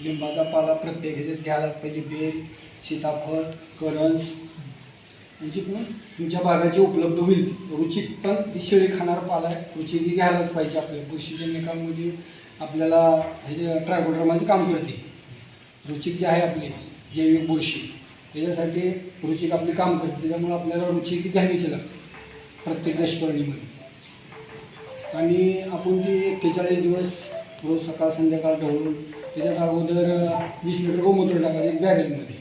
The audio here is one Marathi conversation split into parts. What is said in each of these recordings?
लिंबाचा पाला प्रत्येक ह्याच्यात घ्यायलाच पाहिजे बेल सीताफळ करंज. म्हणजे पण तुमच्या भागाची उपलब्ध होईल. रुचिक पण ही शेळी खाणार पाला आहे. रुचिक ही घ्यायलाच पाहिजे आपल्या बुरशीच्या निकालमध्ये आपल्याला हे जे ट्रायकोड्रमाचं काम करते. रुचिक जी आहे आपली जैविक बुरशी त्याच्यासाठी रुचिक आपले काम करते. त्याच्यामुळे आपल्याला रुचिक घ्यावीची लागते. प्रत्येक दशपर्णीमध्ये. आणि आपण ती एक्केचाळीस दिवस रोज सकाळ संध्याकाळ ढवळून त्याच्यात अगोदर वीस लिटर गोमूत्र टाकायचं एक बॅरेलमध्ये.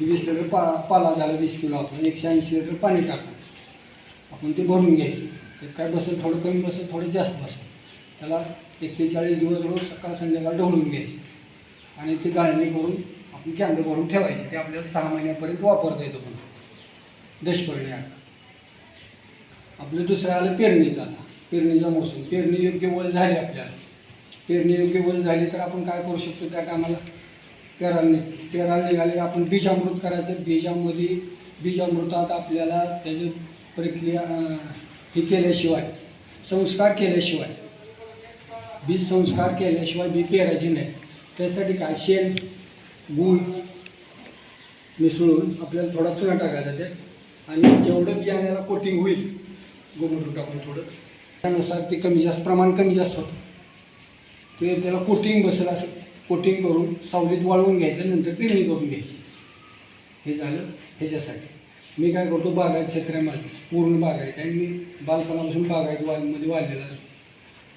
वीस लिटर पा पाला झाला वीस किलो आपण एकशे ऐंशी लिटर पाणी टाकायचं आपण ते भरून घ्यायचं. ते काय बसेल थोडं कमी बसेल थोडं जास्त बसेल. त्याला एक्केचाळीस दिवस रोज सकाळ संध्याकाळ ढवळून घ्यायचं. आणि ते गाळणी करून आपण कॅन्डल भरून ठेवायचे. ते आपल्याला सहा महिन्यापर्यंत वापरता येतो पण दशपर्णी आपलं दुसरं आलं पेरणीचा आता. पेरणीचा मोसम. पेरणी योग्य वल झाली आपल्याला. पेरणी योग्य वल झाली तर आपण काय करू शकतो त्या टायमाला? पेरायला पेरायला निघाले आपण बीजामृत करायचं. बीजामध्ये बीजामृतात आपल्याला त्याची प्रक्रिया हे केल्याशिवाय संस्कार केल्याशिवाय बीज संस्कार केल्याशिवाय बी पेरायचे नाही. त्यासाठी काय? शेण गूळ मिसळून आपल्याला थोडा चुना टाकायचा ते. आणि जेवढं बियाण्याला कोटिंग होईल गोमूत्र टाकून थोडं त्यानुसार ते कमी जास्त प्रमाण कमी जास्त होतं. ते त्याला कोटिंग बसेल असं कोटिंग करून सावलीत वाळवून घ्यायचं नंतर पेरणी करून घ्यायची. हे झालं ह्याच्यासाठी. मी काय करतो बागायत क्षेत्र आहे पूर्ण बागायत आणि मी बालपणापासून बागायत वालमध्ये वाढलेला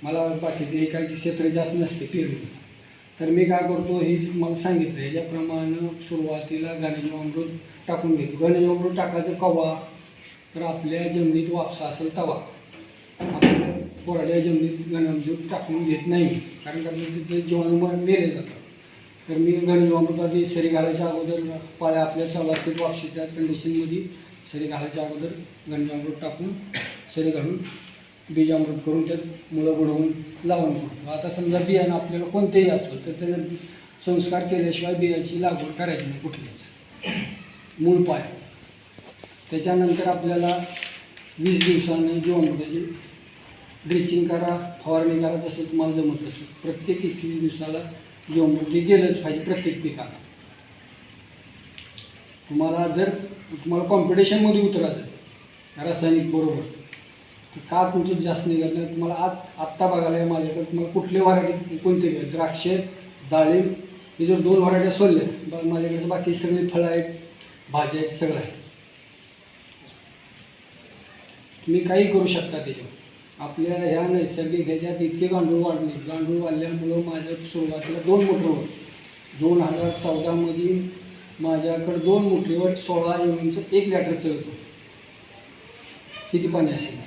मला बाकीचे हे काही क्षेत्र जास्त नसते पेरणी. तर मी काय करतो हे मला सांगितलं याच्याप्रमाणे सुरुवातीला घनजीवामृत टाकून घेतो. घनजीवामृत टाकायचं कवा? तर आपल्या जमिनीत वापसा असेल तवा. आपण कोरड्या जमिनीत घनजीव टाकून घेत नाही. कारण का तिथे जीवाणू मेले जातात. तर मी घनजीवामृताची सरी घालायच्या अगोदर पाळ्या आपल्या चालू असतात वापशीच्या कंडिशनमध्ये सरी घालायच्या अगोदर घनजीवामृत टाकून सरी घालून बीजामृत करून त्यात मुळं बुडवून लावून करतो आता समजा बियाणं आपल्याला कोणतेही असेल तर त्याला संस्कार केल्याशिवाय बियाची लागवड करायची नाही कुठलीच. मूळ पाय. त्याच्यानंतर आपल्याला वीस दिवसांनी जीवामृताची ड्रिचिंग करा फवारणी करा जसं तुम्हाला जमत तसं. प्रत्येक एकवीस दिवसाला जीवामृत म्हणजे गेलंच पाहिजे प्रत्येक पिकाला. तुम्हाला जर तुम्हाला कॉम्पिटिशनमध्ये उतरायचं रासायनिक बरोबर. तर का तुमचं जास्त निघत नाही? तुम्हाला आत आत्ता बघायला आहे माझ्याकडे तुम्हाला कुठले व्हरायटी कोणते घ्या द्राक्षे डाळिंब हे जर दोन व्हरायट्या सोडल्या बघ माझ्याकडे बाकी सगळी फळं आहेत भाज्या आहेत सगळं आहे. तुम्ही काही करू शकता त्याच्यावर. आपल्या ह्या नैसर्गिक ह्याच्यात इतके गांडूळ वाढले. गांडूळ वाढल्यामुळं माझ्या सुरुवातीला दोन मोटरवर दोन हजार चौदामध्ये माझ्याकडे दोन मोटरीवर सोळा एमचं एक लिटर चढतो किती पाणी असेल?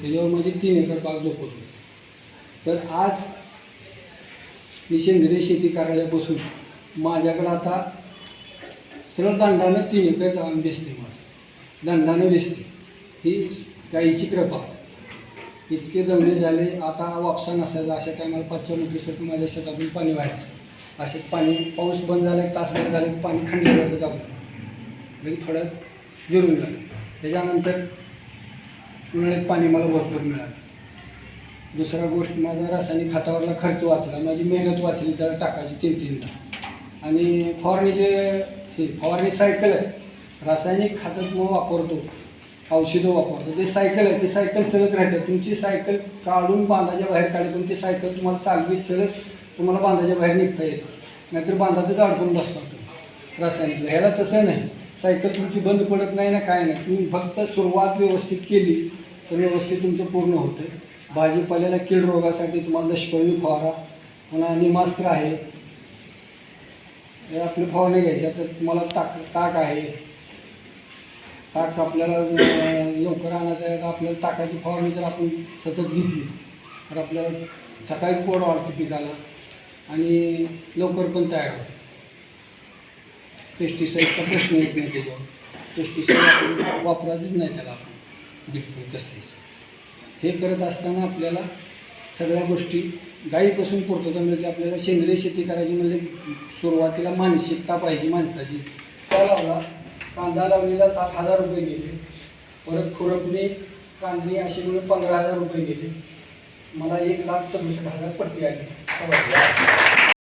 त्याच्यावर माझी तीन एकर बाग झोपवतो तर आज मी सेंद्रिय शेती करायला बसून माझ्याकडं आता सरळ दंडानं तीन एकर दिसते मला. दंडानं दिसते. ही गाईची कृपा इतके दमले झाले आता वापसा नसायचा अशा टायमाला पाचशे मुठीसाठी माझ्या शेतातून पाणी व्हायचं. असे पाणी पाऊस बंद झाला एक तासभर झाले पाणी खंडलं जातं जाऊन. म्हणजे थोडं जिरून झालं. त्याच्यानंतर उन्हाळ्यात पाणी मला भरपूर मिळालं. दुसरा गोष्ट माझा रासायनिक खतावरला खर्च वाचला. माझी मेहनत वाचली त्याला टाकायची तीन तीनदा. आणि फवारणीचे हे फवारणी सायकल आहे. रासायनिक खतं मग वापरतो. औषधं वापरतो. ते सायकल आहे. ती सायकल चलत राहते. तुमची सायकल काढून बांधाच्या बाहेर काढली पण ती सायकल तुम्हाला चालवी चलत तुम्हाला बांधाच्या बाहेर निघता येतं नाहीतर बांधातच अडकून बसतात रासायनिकला ह्याला तसं नाही. सायकल तुमची बंद पडत नाही ना काय नाही. तुम्ही फक्त सुरुवात व्यवस्थित केली तर व्यवस्थित तुमचं पूर्ण होतं. भाजीपाल्याला कीड रोगासाठी तुम्हाला दशपर्णी फवारा पुन्हा निमास्त्र आहे. हे आपले फवारणी घ्यायच्या तर तुम्हाला ताक ताक आहे. ताक आपल्याला लवकर आणायचं आहे तर आपल्याला ताकाची फवारणी जर आपण सतत घेतली तर आपल्याला सकाळी पोड वाढते पिकाला आणि लवकर पण तयार होतं. पेस्टिसाईडचा प्रश्न येत नाही त्याच्यावर. पेस्टिसाईड आपण वापरायचंच नाही त्याला आपण. बिलकुल कसलीच हे करत असताना आपल्याला सगळ्या गोष्टी गाईपासून पूर्तता मिळते म्हणजे आपल्याला सेंद्रिय शेती करायची म्हणजे सुरुवातीला मानसिकता पाहिजे माणसाची. त्या लावला कांदा लावलेला सात हजार रुपये गेले. परत खुरपणी कांदे असे मिळून पंधरा हजार रुपये गेले. मला एक लाख सदुसष्ट हजार पट्टी आली.